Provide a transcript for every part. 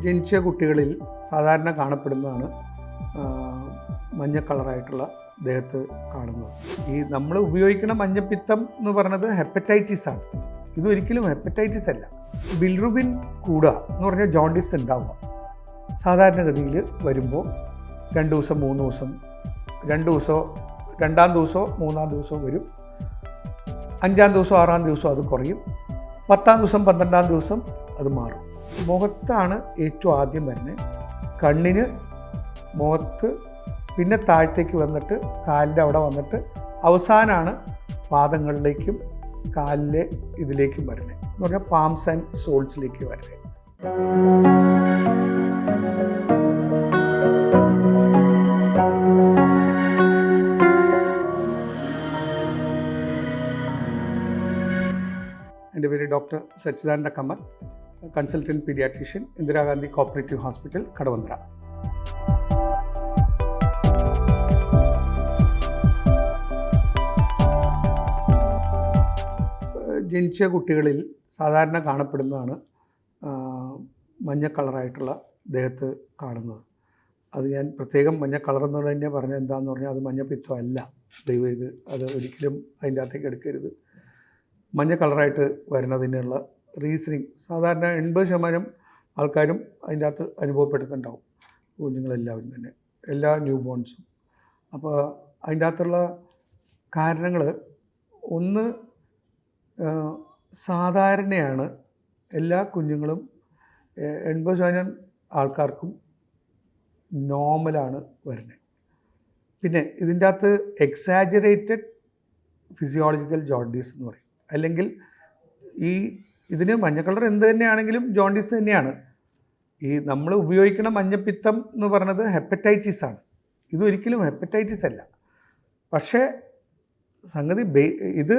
ജനിച്ച കുട്ടികളിൽ സാധാരണ കാണപ്പെടുന്നതാണ് മഞ്ഞ കളറായിട്ടുള്ള ദേഹത്ത് കാണുന്നത്. ഈ നമ്മൾ ഉപയോഗിക്കുന്ന മഞ്ഞപ്പിത്തം എന്ന് പറയുന്നത് ഹെപ്പറ്റൈറ്റിസ് ആണ്. ഇതൊരിക്കലും ഹെപ്പറ്റൈറ്റിസ് അല്ല. ബിൽറുബിൻ കൂടുക എന്ന് പറഞ്ഞാൽ ജോണ്ടിസ് ഉണ്ടാവുക. സാധാരണഗതിയിൽ വരുമ്പോൾ രണ്ട് ദിവസം മൂന്ന് ദിവസം രണ്ട് ദിവസമോ രണ്ടാം ദിവസമോ മൂന്നാം ദിവസമോ വരും. അഞ്ചാം ദിവസം ആറാം ദിവസം അത് കുറയും. പത്താം ദിവസം പന്ത്രണ്ടാം ദിവസം അത് മാറും. മുഖത്താണ് ഏറ്റവും ആദ്യം വരുന്നത്. കണ്ണിന് മുഖത്ത് പിന്നെ താഴത്തേക്ക് വന്നിട്ട് കാലിന്റെ അവിടെ വന്നിട്ട് അവസാനമാണ് പാദങ്ങളിലേക്കും കാലിലെ ഇതിലേക്കും വരുന്നത്. എന്ന് പറഞ്ഞാൽ പാംസ് ആൻഡ് സോൾസിലേക്ക് വരുന്നത്. എന്റെ പേര് ഡോക്ടർ സച്ചിദാനന്ദ കമ്മൽ. Consultant paediatrician Indira Gandhi cooperative hospital Kadavanthra. ജനിച്ച കുട്ടികളിൽ സാധാരണ കാണപ്പെടുന്നതാണ് മഞ്ഞ കളറായിട്ടുള്ള ദേഹത്ത് കാണുന്നത്. അത് ഞാൻ പ്രത്യേകം മഞ്ഞ കളർ എന്നുള്ളത് തന്നെ പറഞ്ഞത് എന്താണെന്ന് പറഞ്ഞാൽ അത് മഞ്ഞപ്പിത്തം അല്ല. ദൈവം ഇത് അത് ഒരിക്കലും അതിന്റെ അകത്തേക്ക് എടുക്കരുത്. മഞ്ഞ കളറായിട്ട് വരുന്നതിനുള്ള റീസണിങ് സാധാരണ എൺപത് ശതമാനം ആൾക്കാരും അതിന്റെ അകത്ത് അനുഭവപ്പെടുന്നുണ്ടാവും കുഞ്ഞുങ്ങളെല്ലാവരും തന്നെ. എല്ലാ ന്യൂ ബോൺസും അപ്പോൾ അതിന്റെ അകത്തുള്ള കാരണങ്ങൾ ഒന്ന് സാധാരണയാണ് എല്ലാ കുഞ്ഞുങ്ങളും എൺപത് ശതമാനം ആൾക്കാർക്കും നോർമലാണ് വരുന്നത്. പിന്നെ ഇതിന്റെ അകത്ത് എക്സാജറേറ്റഡ് ഫിസിയോളജിക്കൽ ജോണ്ടീസ് എന്ന് പറയും. അല്ലെങ്കിൽ ഈ ഇതിന് മഞ്ഞ കളർ എന്ത് തന്നെയാണെങ്കിലും ജോണ്ടീസ് തന്നെയാണ്. ഈ നമ്മൾ ഉപയോഗിക്കുന്ന മഞ്ഞപ്പിത്തം എന്ന് പറയുന്നത് ഹെപ്പറ്റൈറ്റിസ് ആണ്. ഇതൊരിക്കലും ഹെപ്പറ്റൈറ്റിസ് അല്ല. പക്ഷേ സംഗതി ഇത്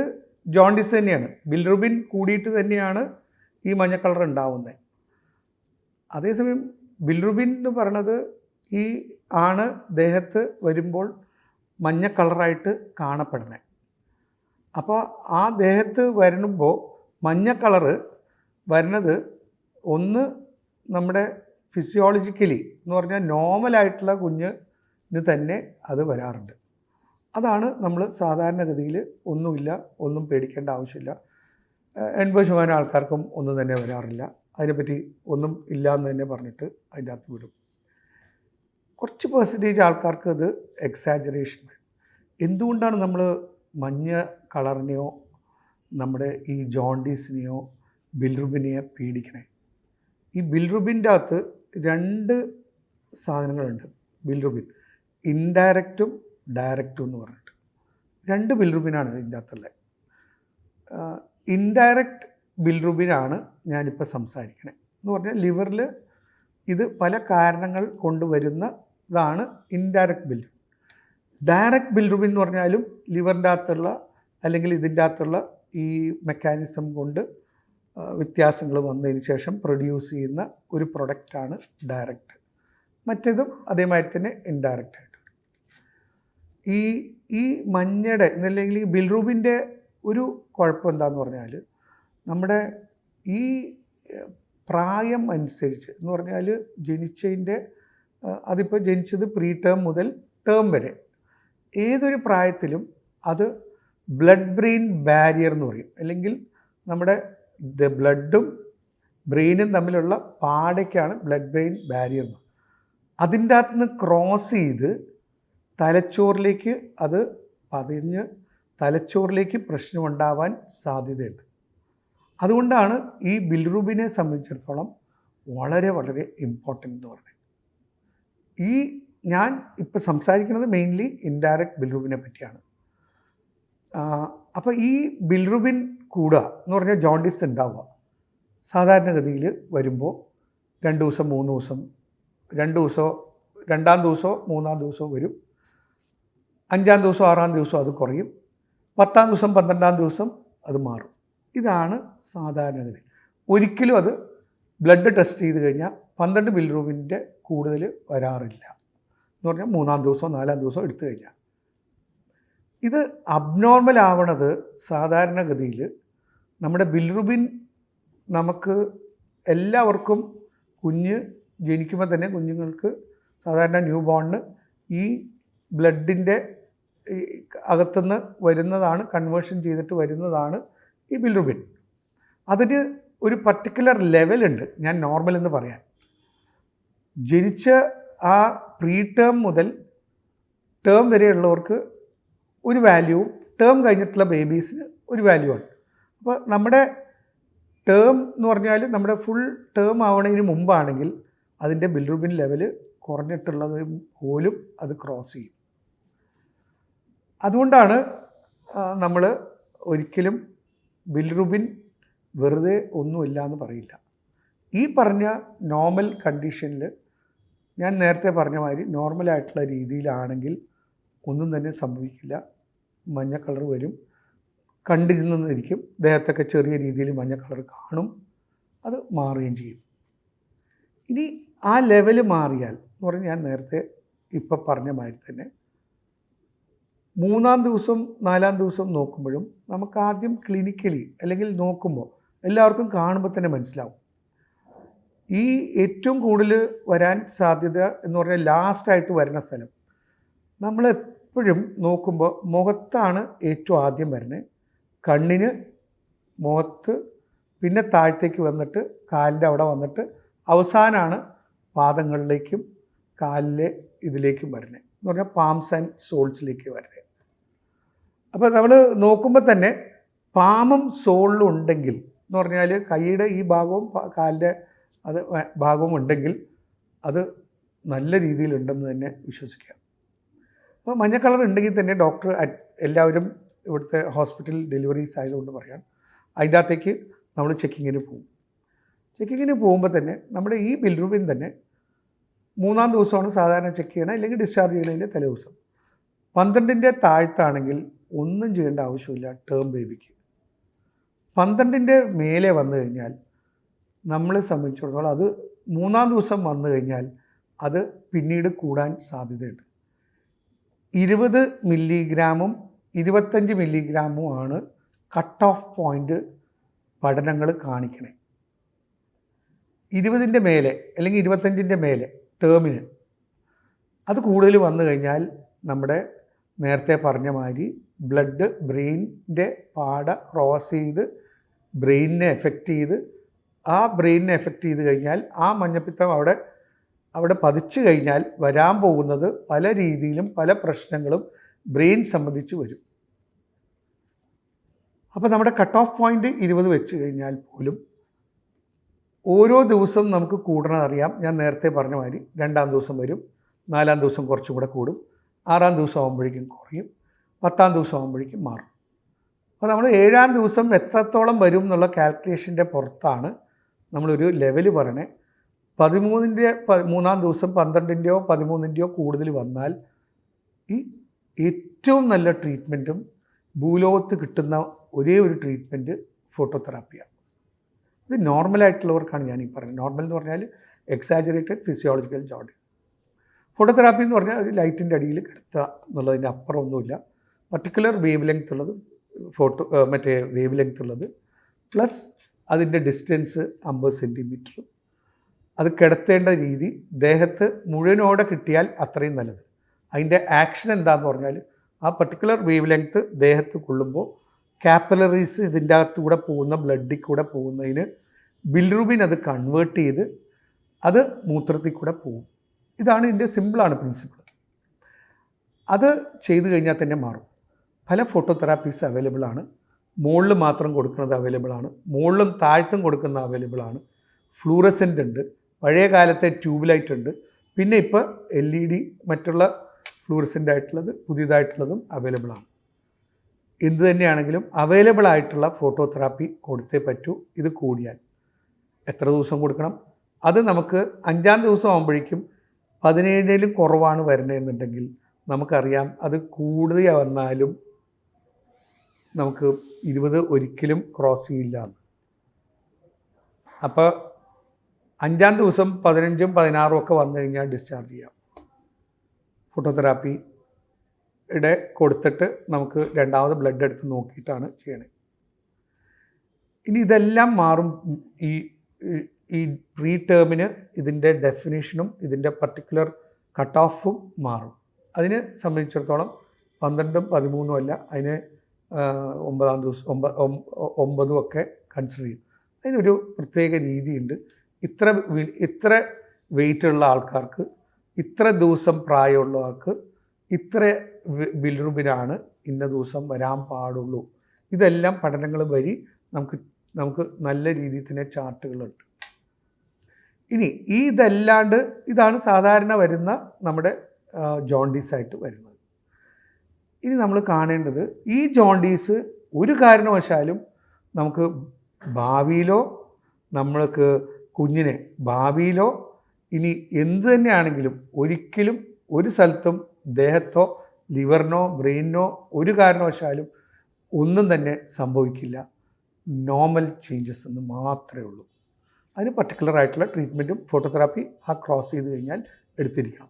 ജോണ്ടിസ് തന്നെയാണ്. ബിൽറുബിൻ കൂടിയിട്ട് തന്നെയാണ് ഈ മഞ്ഞ കളർ ഉണ്ടാവുന്നത് അതേസമയം ബിൽറുബിൻ എന്ന് പറയണത് ഈ ആണ് ദേഹത്ത് വരുമ്പോൾ മഞ്ഞ കളറായിട്ട് കാണപ്പെടുന്നത് അപ്പോൾ ആ ദേഹത്ത് വരുമ്പോൾ മഞ്ഞ കളറ് വരുന്നത് ഒന്ന് നമ്മുടെ ഫിസിയോളജിക്കലി എന്ന് പറഞ്ഞാൽ നോർമലായിട്ടുള്ള കുഞ്ഞിന് തന്നെ അത് വരാറുണ്ട്. അതാണ് നമ്മൾ സാധാരണഗതിയിൽ ഒന്നുമില്ല ഒന്നും പേടിക്കേണ്ട ആവശ്യമില്ല. എൺപത് ശതമാനം ആൾക്കാർക്കും ഒന്നും തന്നെ വരാറില്ല. അതിനെപ്പറ്റി ഒന്നും ഇല്ല എന്ന് തന്നെ പറഞ്ഞിട്ട് അതിന്റെ അകത്ത് വിടും. കുറച്ച് പെർസെന്റേജ് ആൾക്കാർക്ക് അത് എക്സാജറേഷൻ എന്തുകൊണ്ടാണ് നമ്മൾ മഞ്ഞ കളറിനെയോ നമ്മുടെ ഈ ജോണ്ടീസിനെയോ ബിൽറുബിനെയോ പേടിക്കണേ. ഈ ബിൽറുബിന്റെ അകത്ത് രണ്ട് സാധനങ്ങളുണ്ട്. ബിൽറുബിൻ. ഇൻഡയറക്റ്റും ഡയറക്റ്റും എന്ന് പറഞ്ഞിട്ട്. രണ്ട് ബിൽറുബിനാണ് ഇതിന്റെ അകത്തുള്ളത്. ഇൻഡയറക്റ്റ് ബിൽറുബിനാണ് ഞാനിപ്പോൾ സംസാരിക്കണേ. എന്ന് പറഞ്ഞാൽ ലിവറിൽ ഇത് പല കാരണങ്ങൾ കൊണ്ടുവരുന്ന ഇതാണ് ഇൻഡയറക്റ്റ് ബിൽറുബിൻ. ഡയറക്റ്റ് ബിൽറുബിൻ എന്ന് പറഞ്ഞാലും ലിവറിന്റെ അകത്തുള്ള അല്ലെങ്കിൽ ഇതിന്റെ അകത്തുള്ള ഈ മെക്കാനിസം കൊണ്ട് വ്യത്യാസങ്ങൾ വന്നതിന് ശേഷം പ്രൊഡ്യൂസ് ചെയ്യുന്ന ഒരു പ്രൊഡക്റ്റാണ് ഡയറക്റ്റ് മറ്റേതും അതേമാതിരി തന്നെ ഇൻഡയറക്റ്റ് ആയിട്ട് ഈ ഈ മഞ്ഞയുടെ എന്നല്ലെങ്കിൽ ഈ ബിൽറൂബിന്റെ ഒരു കുഴപ്പം എന്താന്ന് പറഞ്ഞാൽ നമ്മുടെ ഈ പ്രായം അനുസരിച്ച് എന്ന് പറഞ്ഞാൽ ജനിച്ചതിന്റെ അതിപ്പോൾ ജനിച്ചത് പ്രീ ടേം മുതൽ ടേം വരെ. ഏതൊരു പ്രായത്തിലും അത് ബ്ലഡ് ബ്രെയിൻ ബാരിയർ എന്ന് പറയും. അല്ലെങ്കിൽ നമ്മുടെ ബ്ലഡും ബ്രെയിനും തമ്മിലുള്ള പാടയ്ക്കാണ് ബ്ലഡ് ബ്രെയിൻ ബാരിയർ എന്ന്. അതിന്റെ അകത്ത് നിന്ന് ക്രോസ് ചെയ്ത് തലച്ചോറിലേക്ക് അത് പതിഞ്ഞ് തലച്ചോറിലേക്ക് പ്രശ്നമുണ്ടാവാൻ സാധ്യതയുണ്ട്. അതുകൊണ്ടാണ് ഈ ബിൽറൂബിനെ സംബന്ധിച്ചിടത്തോളം വളരെ വളരെ ഇമ്പോർട്ടന്റ് എന്ന് പറയുന്നത്. ഈ ഞാൻ ഇപ്പോൾ സംസാരിക്കുന്നത് മെയിൻലി ഇൻഡയറക്റ്റ് ബിൽറൂബിനെ പറ്റിയാണ്. അപ്പോൾ ഈ ബിൽറുബിൻ കൂടുക എന്ന് പറഞ്ഞാൽ ജോണ്ടിസ് ഉണ്ടാവുക. സാധാരണഗതിയിൽ വരുമ്പോൾ രണ്ട് ദിവസം മൂന്ന് ദിവസം രണ്ട് ദിവസമോ രണ്ടാം ദിവസമോ മൂന്നാം ദിവസമോ വരും. അഞ്ചാം ദിവസം ആറാം ദിവസം അത് കുറയും. പത്താം ദിവസം പന്ത്രണ്ടാം ദിവസം അത് മാറും. ഇതാണ് സാധാരണഗതി. ഒരിക്കലും അത് ബ്ലഡ് ടെസ്റ്റ് ചെയ്ത് കഴിഞ്ഞാൽ പന്ത്രണ്ട് ബിൽറൂബിന്റെ കൂടുതൽ വരാറില്ല എന്ന് പറഞ്ഞാൽ മൂന്നാം ദിവസമോ നാലാം ദിവസമോ എടുത്തു കഴിഞ്ഞാൽ. ഇത് അബ്നോർമൽ ആവണത് സാധാരണഗതിയിൽ നമ്മുടെ ബിൽറുബിൻ നമുക്ക് എല്ലാവർക്കും കുഞ്ഞ് ജനിക്കുമ്പോൾ തന്നെ കുഞ്ഞുങ്ങൾക്ക് സാധാരണ ന്യൂ ബോണിന് ഈ ബ്ലഡിന്റെ അകത്തുനിന്ന് വരുന്നതാണ് കൺവേർഷൻ ചെയ്തിട്ട് വരുന്നതാണ് ഈ ബിൽറുബിൻ അതിന് ഒരു പർട്ടിക്കുലർ ലെവലുണ്ട് ഞാൻ നോർമൽ എന്ന് പറയാൻ. ജനിച്ച ആ പ്രീ ടേം മുതൽ ടേം വരെയുള്ളവർക്ക് ഒരു വാല്യൂവും ടേം കഴിഞ്ഞിട്ടുള്ള ബേബീസിന് ഒരു വാല്യൂ ആണ്. അപ്പോൾ നമ്മുടെ ടേം എന്ന് പറഞ്ഞാൽ നമ്മുടെ ഫുൾ ടേം ആവണതിന് മുമ്പാണെങ്കിൽ അതിന്റെ ബിൽറുബിൻ ലെവൽ കുറഞ്ഞിട്ടുള്ളത് പോലും അത് ക്രോസ് ചെയ്യും. അതുകൊണ്ടാണ് നമ്മൾ ഒരിക്കലും ബിൽറുബിൻ വെറുതെ ഒന്നുമില്ല എന്ന് പറയില്ല. ഈ പറഞ്ഞ നോർമൽ കണ്ടീഷനിൽ ഞാൻ നേരത്തെ പറഞ്ഞ മാതിരി നോർമലായിട്ടുള്ള രീതിയിലാണെങ്കിൽ ഒന്നും തന്നെ സംഭവിക്കില്ല. മഞ്ഞ കളർ വരും. കണ്ടിരുന്നിരിക്കും ദേഹത്തൊക്കെ ചെറിയ രീതിയിൽ മഞ്ഞ കളർ കാണും. അത് മാറുകയും ചെയ്യും. ഇനി ആ ലെവൽ മാറിയാൽ എന്ന് പറഞ്ഞാൽ ഞാൻ നേരത്തെ ഇപ്പം പറഞ്ഞ മാതിരി തന്നെ മൂന്നാം ദിവസം നാലാം ദിവസം നോക്കുമ്പോഴും നമുക്ക് ആദ്യം ക്ലിനിക്കലി അല്ലെങ്കിൽ നോക്കുമ്പോൾ എല്ലാവർക്കും കാണുമ്പോൾ തന്നെ മനസ്സിലാവും. ഈ ഏറ്റവും കൂടുതൽ വരാൻ സാധ്യത എന്ന് പറഞ്ഞാൽ ലാസ്റ്റായിട്ട് വരുന്ന സ്ഥലം. നമ്മൾ എപ്പോഴും നോക്കുമ്പോൾ മുഖത്താണ് ഏറ്റവും ആദ്യം വരുന്നത്. കണ്ണിന് മുഖത്ത് പിന്നെ താഴത്തേക്ക് വന്നിട്ട് കാലിന്റെ അവിടെ വന്നിട്ട് അവസാനമാണ് പാദങ്ങളിലേക്കും കാലിലെ ഇതിലേക്കും വരുന്നത്. എന്ന് പറഞ്ഞാൽ പാംസ് ആൻഡ് സോൾസിലേക്ക് വരുന്നത്. അപ്പോൾ നമ്മൾ നോക്കുമ്പോൾ തന്നെ പാമും സോളിലും ഉണ്ടെങ്കിൽ എന്ന് പറഞ്ഞാൽ കൈയുടെ ഈ ഭാഗവും കാലിന്റെ അത് ഭാഗവും ഉണ്ടെങ്കിൽ അത് നല്ല രീതിയിലുണ്ടെന്ന് തന്നെ വിശ്വസിക്കാം അപ്പോൾ മഞ്ഞ കളർ ഉണ്ടെങ്കിൽ തന്നെ ഡോക്ടർ എല്ലാവരും ഇവിടുത്തെ ഹോസ്പിറ്റൽ ഡെലിവറീസ് ആയതുകൊണ്ട് പറയാം. അതിന്റെ അകത്തേക്ക് നമ്മൾ ചെക്കിങ്ങിന് പോകും. ചെക്കിങ്ങിന് പോകുമ്പോൾ തന്നെ നമ്മുടെ ഈ ബിൽ റൂമിൽ തന്നെ മൂന്നാം ദിവസമാണ് സാധാരണ ചെക്ക് ചെയ്യണം അല്ലെങ്കിൽ ഡിസ്ചാർജ് ചെയ്യണതിന്റെ തലേ ദിവസം പന്ത്രണ്ടിന്റെ താഴ്ത്താണെങ്കിൽ ഒന്നും ചെയ്യേണ്ട ആവശ്യമില്ല ടേം ബേബിക്ക് പന്ത്രണ്ടിന്റെ മേലെ വന്നു കഴിഞ്ഞാൽ നമ്മളെ സംബന്ധിച്ചിടത്തോളം അത് മൂന്നാം ദിവസം വന്നു കഴിഞ്ഞാൽ അത് പിന്നീട് കൂടാൻ സാധ്യതയുണ്ട്. ഇരുപത് മില്ലിഗ്രാമും ഇരുപത്തഞ്ച് മില്ലിഗ്രാമും ആണ് കട്ട് ഓഫ് പോയിന്റ് പഠനങ്ങൾ കാണിക്കണേ. ഇരുപതിന്റെ മേലെ അല്ലെങ്കിൽ ഇരുപത്തഞ്ചിന്റെ മേലെ ടേമിന് അത് കൂടുതൽ വന്നു കഴിഞ്ഞാൽ നമ്മുടെ നേരത്തെ പറഞ്ഞ മാതിരി ബ്ലഡ് ബ്രെയിനിന്റെ പാട ക്രോസ് ചെയ്ത് ബ്രെയിനിനെ എഫക്റ്റ് ചെയ്ത് ആ ബ്രെയിനിനെ എഫക്റ്റ് ചെയ്ത് കഴിഞ്ഞാൽ ആ മഞ്ഞപ്പിത്തം അവിടെ അവിടെ പതിച്ചു കഴിഞ്ഞാൽ വരാൻ പോകുന്നത് പല രീതിയിലും പല പ്രശ്നങ്ങളും ബ്രെയിൻ സംബന്ധിച്ച് വരും. അപ്പോൾ നമ്മുടെ കട്ട് ഓഫ് പോയിന്റ് ഇരുപത് വെച്ച് കഴിഞ്ഞാൽ പോലും ഓരോ ദിവസവും നമുക്ക് കൂടണമെന്നറിയാം ഞാൻ നേരത്തെ പറഞ്ഞ മാതിരി രണ്ടാം ദിവസം വരും നാലാം ദിവസം കുറച്ചും കൂടെ കൂടും ആറാം ദിവസം ആകുമ്പോഴേക്കും കുറയും പത്താം ദിവസം ആകുമ്പോഴേക്കും മാറും. അപ്പോൾ നമ്മൾ ഏഴാം ദിവസം എത്രത്തോളം വരും എന്നുള്ള കാൽക്കുലേഷന്റെ പുറത്താണ് നമ്മളൊരു ലെവൽ പറയണേ. പതിമൂന്നിന്റെ മൂന്നാം ദിവസം പന്ത്രണ്ടിന്റെയോ പതിമൂന്നിന്റെയോ കൂടുതൽ വന്നാൽ ഈ ഏറ്റവും നല്ല ട്രീറ്റ്മെന്റും ഭൂലോകത്ത് കിട്ടുന്ന ഒരേ ഒരു ട്രീറ്റ്മെന്റ് ഫോട്ടോതെറാപ്പിയാണ് ഇത് നോർമലായിട്ടുള്ളവർക്കാണ് ഞാൻ ഈ പറയുന്നത് നോർമൽ എന്ന് പറഞ്ഞാൽ എക്സാജറേറ്റഡ് ഫിസിയോളജിക്കൽ ജോഡി ഫോട്ടോതെറാപ്പി എന്ന് പറഞ്ഞാൽ ഒരു ലൈറ്റിന്റെ അടിയിൽ കിടത്തുക എന്നുള്ളതിന്റെ അപ്പുറം ഒന്നുമില്ല പർട്ടിക്കുലർ വേവ് ലെങ്ത് ഉള്ളത് ഫോട്ടോ മറ്റേ വേവ് ലെങ്ത് ഉള്ളത് പ്ലസ് അതിന്റെ ഡിസ്റ്റൻസ് അമ്പത് സെന്റിമീറ്റർ അത് കിടത്തേണ്ട രീതി ദേഹത്ത് മുഴുവനോടെ കിട്ടിയാൽ അത്രയും നല്ലത്. അതിന്റെ ആക്ഷൻ എന്താന്ന് പറഞ്ഞാൽ ആ പർട്ടിക്കുലർ വേവ് ലെങ്ത്ത് ദേഹത്ത് കൊള്ളുമ്പോൾ കാപ്പലറീസ് ഇതിന്റെ അകത്തൂടെ പോകുന്ന ബ്ലഡിൽ കൂടെ പോകുന്നതിന് ബിൽറൂബിൻ അത് കൺവേർട്ട് ചെയ്ത് അത് മൂത്രത്തിൽ കൂടെ പോകും. ഇതാണ് ഇതിന്റെ സിമ്പിളാണ് പ്രിൻസിപ്പിൾ അത് ചെയ്തു കഴിഞ്ഞാൽ തന്നെ മാറും. പല ഫോട്ടോതെറാപ്പീസ് അവൈലബിൾ ആണ്. മുകളിൽ മാത്രം കൊടുക്കുന്നത് അവൈലബിൾ ആണ്. മുകളിലും താഴ്ത്തും കൊടുക്കുന്നത് അവൈലബിൾ ആണ്. ഫ്ലൂറസെന്റ് ഉണ്ട്. പഴയ കാലത്തെ ട്യൂബ് ലൈറ്റ് ഉണ്ട്. പിന്നെ ഇപ്പോൾ എൽ ഇ ഡി മറ്റുള്ള ഫ്ലൂറസെന്റ് ആയിട്ടുള്ളത് പുതിയതായിട്ടുള്ളതും അവൈലബിൾ ആണ്. എന്ത് തന്നെയാണെങ്കിലും അവൈലബിൾ ആയിട്ടുള്ള ഫോട്ടോ തെറാപ്പി കൊടുത്തേ പറ്റൂ. ഇത് കൂടിയാൽ എത്ര ദിവസം കൊടുക്കണം? അത് നമുക്ക് അഞ്ചാം ദിവസം ആകുമ്പോഴേക്കും പതിനേഴിലും കുറവാണ് വരണമെന്നുണ്ടെങ്കിൽ നമുക്കറിയാം അത് കൂടുതൽ വന്നാലും നമുക്ക് ഇരുപത് ഒരിക്കലും ക്രോസ് ചെയ്യില്ല അപ്പോൾ അഞ്ചാം ദിവസം പതിനഞ്ചും പതിനാറും ഒക്കെ വന്നു കഴിഞ്ഞാൽ ഡിസ്ചാർജ് ചെയ്യാം. ഫോട്ടോതെറാപ്പിയുടെ കൊടുത്തിട്ട് നമുക്ക് രണ്ടാമത് ബ്ലഡ് എടുത്ത് നോക്കിയിട്ടാണ് ചെയ്യണേ. ഇനി ഇതെല്ലാം മാറും. ഈ ഈ പ്രീ ടേമിന് ഇതിന്റെ ഡെഫിനേഷനും ഇതിന്റെ പർട്ടിക്കുലർ കട്ട് ഓഫും മാറും. അതിനെ സംബന്ധിച്ചിടത്തോളം പന്ത്രണ്ടും പതിമൂന്നും അല്ല അതിന് ഒമ്പതാം ദിവസം ഒമ്പ ഒമ്പതും ഒക്കെ കൺസിഡർ ചെയ്യും. അതിനൊരു പ്രത്യേക രീതിയുണ്ട്. ഇത്ര ഇത്ര വെയിറ്റ് ഉള്ള ആൾക്കാർക്ക് ഇത്ര ദിവസം പ്രായമുള്ളവർക്ക് ഇത്ര ബിലിറുബിനാണ് ഇന്ന ദിവസം വരാൻ പാടുള്ളൂ. ഇതെല്ലാം പഠനങ്ങൾ വഴി നമുക്ക് നമുക്ക് നല്ല രീതിയിൽ തന്നെ ചാർട്ടുകളുണ്ട്. ഇനി ഈ ഇതല്ലാണ്ട് ഇതാണ് സാധാരണ വരുന്ന നമ്മുടെ ജോണ്ടീസ് ആയിട്ട് വരുന്നത്. ഇനി നമ്മൾ കാണേണ്ടത് ഈ ജോണ്ടീസ് ഒരു കാരണവശാലും നമുക്ക് ഭാവിയിലോ നമ്മൾക്ക് കുഞ്ഞിനെ ഭാവിയിലോ ഇനി എന്ത് തന്നെയാണെങ്കിലും ഒരിക്കലും ഒരു സ്ഥലത്തും ദേഹത്തോ ലിവറിനോ ബ്രെയിനിനോ ഒരു കാരണവശാലും ഒന്നും തന്നെ സംഭവിക്കില്ല. നോർമൽ ചേഞ്ചസ് എന്ന് മാത്രമേ ഉള്ളൂ. അതിന് പർട്ടിക്കുലർ ആയിട്ടുള്ള ട്രീറ്റ്മെന്റും ഫോട്ടോതെറാപ്പി ആ ക്രോസ് ചെയ്ത് കഴിഞ്ഞാൽ എടുത്തിരിക്കണം.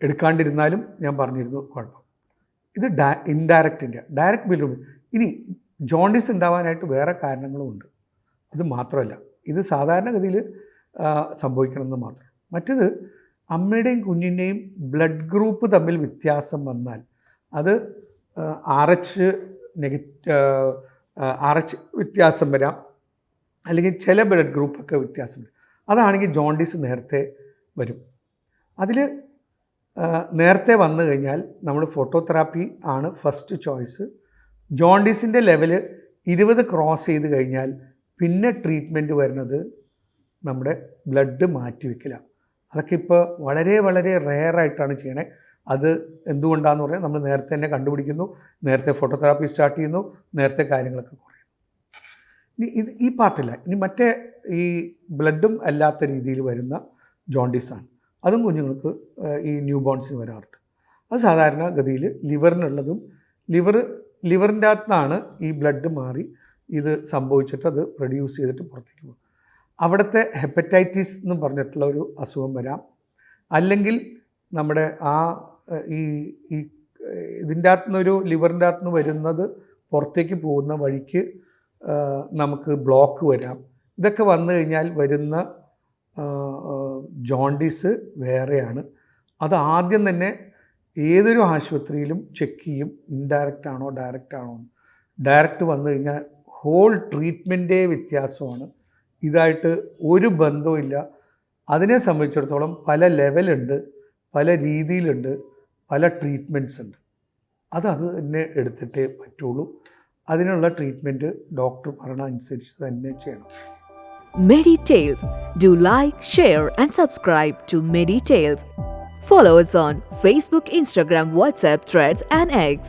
എടുക്കാണ്ടിരുന്നാലും ഞാൻ പറഞ്ഞിരുന്നു കുഴപ്പം. ഇത് ഡാ ഇൻഡയറക്റ്റിന്റെ ഡയറക്റ്റ് ബിൽ ഇനി ജോണ്ടിസ് ഉണ്ടാവാനായിട്ട് വേറെ കാരണങ്ങളും ഉണ്ട്. ഇത് മാത്രമല്ല. ഇത് സാധാരണഗതിയിൽ സംഭവിക്കണമെന്ന് മാത്രം. മറ്റത് അമ്മയുടെയും കുഞ്ഞിന്റെയും ബ്ലഡ് ഗ്രൂപ്പ് തമ്മിൽ വ്യത്യാസം വന്നാൽ അത് R H negative R H വ്യത്യാസം വരാം. അല്ലെങ്കിൽ ചില ബ്ലഡ് ഗ്രൂപ്പൊക്കെ വ്യത്യാസം വരും. അതാണെങ്കിൽ ജോണ്ടീസ് നേരത്തെ വരും. അതിൽ നേരത്തെ വന്നു കഴിഞ്ഞാൽ നമ്മൾ ഫോട്ടോതെറാപ്പി ആണ് ഫസ്റ്റ് ചോയ്സ്. ജോണ്ടീസിന്റെ ലെവൽ ഇരുപത് ക്രോസ് ചെയ്ത് കഴിഞ്ഞാൽ പിന്നെ ട്രീറ്റ്മെന്റ് വരുന്നത് നമ്മുടെ ബ്ലഡ് മാറ്റിവെക്കലാണ് അതൊക്കെ ഇപ്പോൾ വളരെ വളരെ റെയറായിട്ടാണ് ചെയ്യണേ. അത് എന്തുകൊണ്ടാന്ന് പറഞ്ഞാൽ നമ്മൾ നേരത്തെ തന്നെ കണ്ടുപിടിക്കുന്നു നേരത്തെ ഫോട്ടോതെറാപ്പി സ്റ്റാർട്ട് ചെയ്യുന്നു നേരത്തെ കാര്യങ്ങളൊക്കെ കുറയുന്നു. ഇനി ഇത് ഈ പാർട്ടില്ല ഇനി മറ്റേ ഈ ബ്ലഡും അല്ലാത്ത രീതിയിൽ വരുന്ന ജോണ്ടിസാണ് അതും കുഞ്ഞുങ്ങൾക്ക് ഈ ന്യൂ ബോൺസിന് വരാറുണ്ട്. അത് സാധാരണ ഗതിയിൽ ലിവറിനുള്ളതും ലിവർ ലിവറിന്റെ അകത്തുനിന്നാണ് ഈ ബ്ലഡ് മാറി ഇത് സംഭവിച്ചിട്ട് അത് പ്രൊഡ്യൂസ് ചെയ്തിട്ട് പുറത്തേക്ക് പോകും. അവിടുത്തെ ഹെപ്പറ്റൈറ്റിസ് എന്ന് പറഞ്ഞിട്ടുള്ള ഒരു അസുഖം വരാം. അല്ലെങ്കിൽ നമ്മുടെ ആ ഈ ഈ ഇതിന്റെ അകത്തു അകത്തുനിന്നൊരു ലിവറിന്റെ അകത്തുനിന്ന് വരുന്നത് പുറത്തേക്ക് പോകുന്ന വഴിക്ക് നമുക്ക് ബ്ലോക്ക് വരാം. ഇതൊക്കെ വന്നു കഴിഞ്ഞാൽ വരുന്ന ജോണ്ടീസ് വേറെയാണ്. അത് ആദ്യം തന്നെ ഏതൊരു ആശുപത്രിയിലും ചെക്ക് ചെയ്യും ഇൻഡയറക്റ്റ് ആണോ ഡയറക്റ്റ് ആണോ ഡയറക്റ്റ് വന്നു കഴിഞ്ഞാൽ ഹോൾ ട്രീറ്റ്മെന്റേ വ്യത്യാസമാണ്. ഇതായിട്ട് ഒരു ബന്ധവുമില്ല അതിനെ സംബന്ധിച്ചിടത്തോളം പല ലെവലുണ്ട് പല രീതിയിലുണ്ട് പല ട്രീറ്റ്മെന്റ്സ് ഉണ്ട്. അത് അത് തന്നെ എടുത്തിട്ടേ പറ്റുള്ളൂ. അതിനുള്ള ട്രീറ്റ്മെന്റ് ഡോക്ടർ പറഞ്ഞ അനുസരിച്ച് തന്നെ ചെയ്യണം. MediTales. Do like, share and subscribe to Medi Follow us on Facebook, Instagram, WhatsApp, Threads, and X.